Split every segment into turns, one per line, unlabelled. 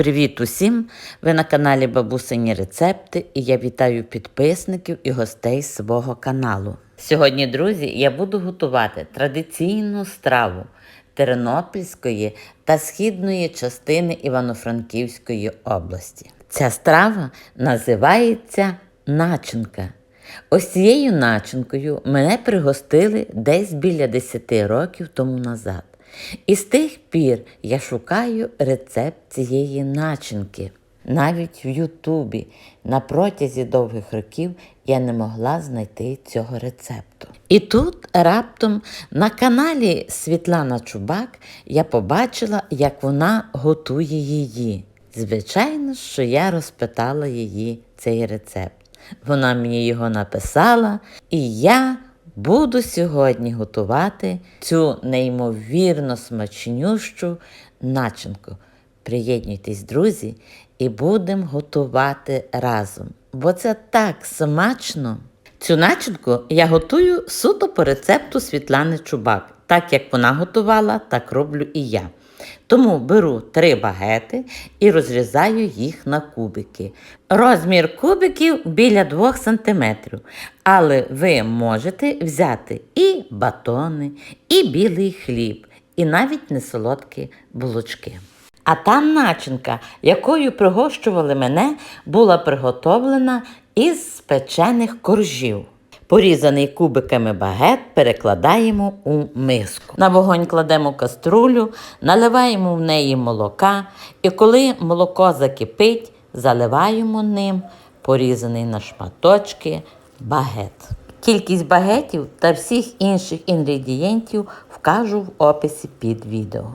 Привіт усім! Ви на каналі Бабусині Рецепти і я вітаю підписників і гостей свого каналу. Сьогодні, друзі, я буду готувати традиційну страву Тернопільської та східної частини Івано-Франківської області. Ця страва називається начинка. Ось цією начинкою мене пригостили десь біля 10 років тому назад. І з тих пір я шукаю рецепт цієї начинки. Навіть в Ютубі на протязі довгих років я не могла знайти цього рецепту. І тут раптом на каналі Світлана Чубак я побачила, як вона готує її. Звичайно, що я розпитала її цей рецепт. Вона мені його написала, і я буду сьогодні готувати цю неймовірно смачнющу начинку. Приєднуйтесь, друзі, і будемо готувати разом. Бо це так смачно. Цю начинку я готую суто по рецепту Світлани Чубак. Так як вона готувала, так роблю і я. Тому беру три багети і розрізаю їх на кубики. Розмір кубиків біля 2 см. Але ви можете взяти і батони, і білий хліб, і навіть несолодкі булочки. А та начинка, якою пригощували мене, була приготовлена із спечених коржів. Порізаний кубиками багет перекладаємо у миску. На вогонь кладемо каструлю, наливаємо в неї молока, і коли молоко закипить, заливаємо ним порізаний на шматочки багет. Кількість багетів та всіх інших інгредієнтів вкажу в описі під відео.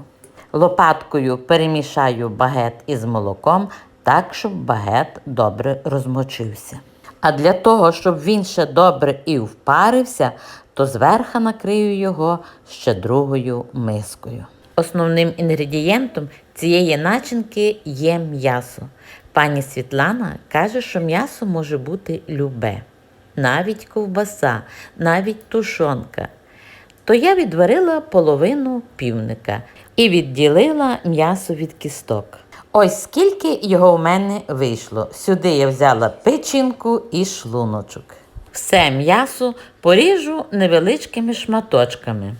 Лопаткою перемішаю багет із молоком так, щоб багет добре розмочився. А для того, щоб він ще добре і впарився, то зверху накрию його ще другою мискою. Основним інгредієнтом цієї начинки є м'ясо. Пані Світлана каже, що м'ясо може бути любе, навіть ковбаса, навіть тушонка. То я відварила половину півника і відділила м'ясо від кісток. Ось скільки його в мене вийшло. Сюди я взяла печінку і шлуночок. Все м'ясо поріжу невеличкими шматочками.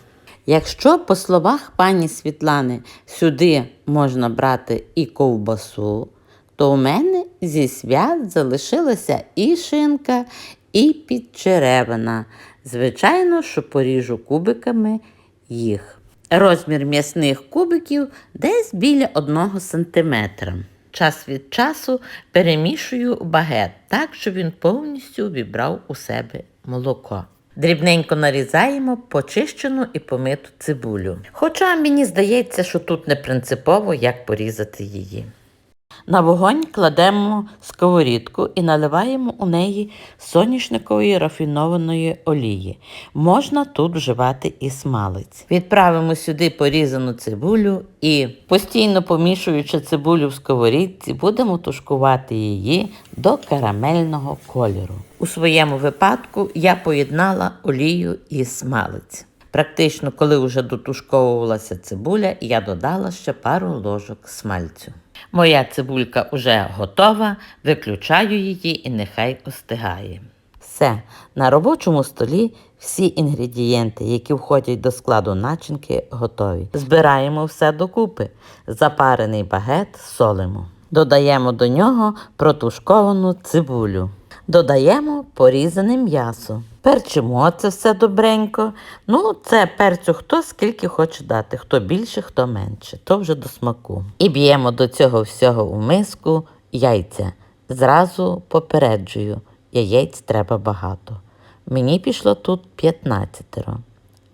Якщо, по словах пані Світлани, сюди можна брати і ковбасу, то у мене зі свят залишилася і шинка, і підчеревина. Звичайно, що поріжу кубиками їх. Розмір м'ясних кубиків десь біля 1 см. Час від часу перемішую багет так, щоб він повністю вібрав у себе молоко. Дрібненько нарізаємо почищену і помиту цибулю. Хоча мені здається, що тут не принципово, як порізати її. На вогонь кладемо сковорідку і наливаємо у неї соняшникової рафінованої олії. Можна тут вживати і смалець. Відправимо сюди порізану цибулю і, постійно помішуючи цибулю в сковорідці, будемо тушкувати її до карамельного кольору. У своєму випадку я поєднала олію і смалець. Практично, коли вже дотушковувалася цибуля, я додала ще пару ложок смальцю. Моя цибулька вже готова, виключаю її і нехай остигає. Все, на робочому столі всі інгредієнти, які входять до складу начинки, готові. Збираємо все докупи. Запарений багет солимо. Додаємо до нього протушковану цибулю. Додаємо порізане м'ясо. Перчимо це все добренько. Ну, це перцю хто скільки хоче дати, хто більше, хто менше, то вже до смаку. І б'ємо до цього всього у миску яйця. Зразу попереджую, яєць треба багато. Мені пішло тут 15.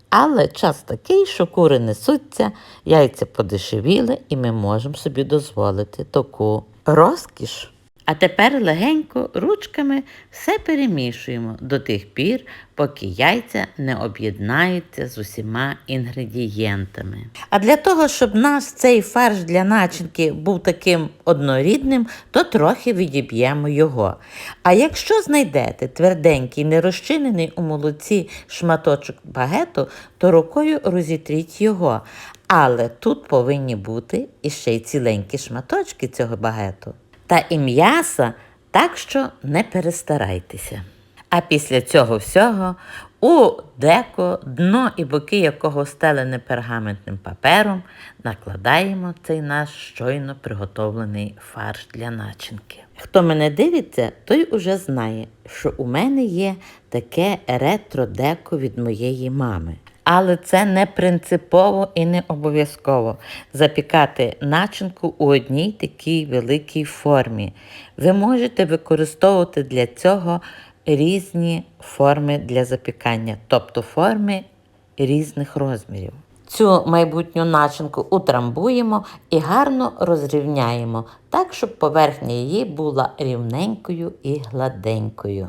Але час такий, що кури несуться, яйця подешевіли, і ми можемо собі дозволити таку розкіш. А тепер легенько ручками все перемішуємо до тих пір, поки яйця не об'єднаються з усіма інгредієнтами. А для того, щоб наш цей фарш для начинки був таким однорідним, то трохи відіб'ємо його. А якщо знайдете тверденький, нерозчинений у молоці шматочок багету, то рукою розітріть його. Але тут повинні бути іще й ціленькі шматочки цього багету. Та і м'яса, так що не перестарайтеся. А після цього всього у деко, дно і боки якого стелене пергаментним папером, накладаємо цей наш щойно приготовлений фарш для начинки. Хто мене дивиться, той уже знає, що у мене є таке ретро-деко від моєї мами. Але це не принципово і не обов'язково запікати начинку у одній такій великій формі. Ви можете використовувати для цього різні форми для запікання, тобто форми різних розмірів. Цю майбутню начинку утрамбуємо і гарно розрівняємо, так, щоб поверхня її була рівненькою і гладенькою.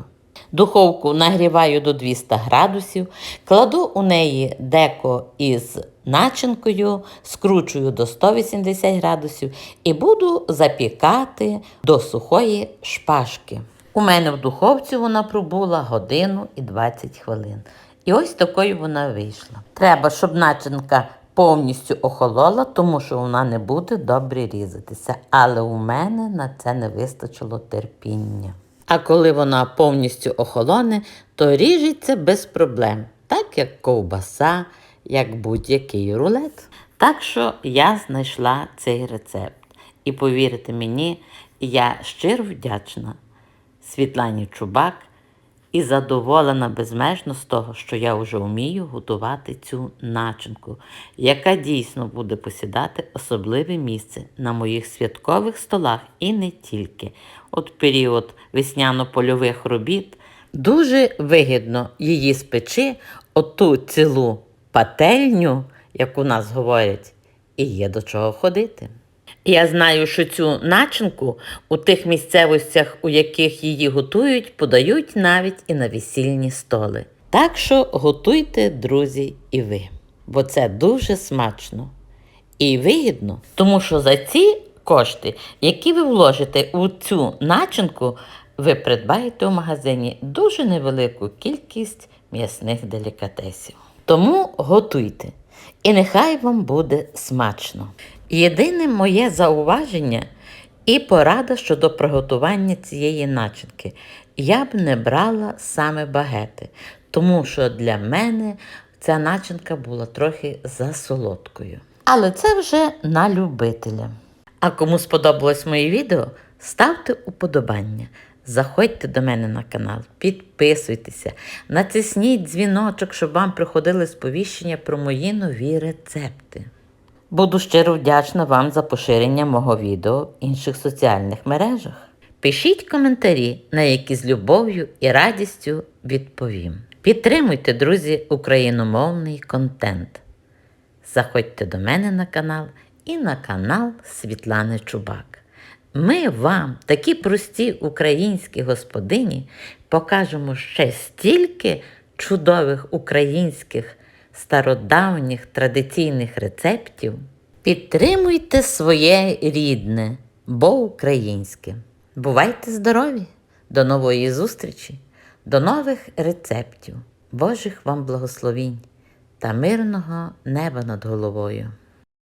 Духовку нагріваю до 200 градусів, кладу у неї деко із начинкою, скручую до 180 градусів і буду запікати до сухої шпажки. У мене в духовці вона пробула годину і 20 хвилин. І ось такою вона вийшла. Треба, щоб начинка повністю охолола, тому що вона не буде добре різатися. Але у мене на це не вистачило терпіння. А коли вона повністю охолоне, то ріжеться без проблем, так як ковбаса, як будь-який рулет. Так що я знайшла цей рецепт. І повірте мені, я щиро вдячна Світлані Чубак і задоволена безмежно з того, що я вже вмію готувати цю начинку, яка дійсно буде посідати особливе місце на моїх святкових столах і не тільки. От період весняно-польових робіт дуже вигідно її спечи, оту цілу пательню, як у нас говорять, і є до чого ходити. Я знаю, що цю начинку у тих місцевостях, у яких її готують, подають навіть і на весільні столи. Так що готуйте, друзі, і ви, бо це дуже смачно і вигідно, тому що за ці кошти, які ви вложите у цю начинку, ви придбаєте у магазині дуже невелику кількість м'ясних делікатесів. Тому готуйте, і нехай вам буде смачно. Єдине моє зауваження і порада щодо приготування цієї начинки. Я б не брала саме багети, тому що для мене ця начинка була трохи засолодкою. Але це вже на любителя. А кому сподобалось моє відео, ставте уподобання. Заходьте до мене на канал, підписуйтеся, натисніть дзвіночок, щоб вам приходили сповіщення про мої нові рецепти. Буду щиро вдячна вам за поширення мого відео в інших соціальних мережах. Пишіть коментарі, на які з любов'ю і радістю відповім. Підтримуйте, друзі, україномовний контент. Заходьте до мене на канал і на канал Світлани Чубак. Ми вам, такі прості українські господині, покажемо ще стільки чудових українських стародавніх традиційних рецептів. Підтримуйте своє рідне, бо українське. Бувайте здорові! До нової зустрічі, до нових рецептів, Божих вам благословінь та мирного неба над головою.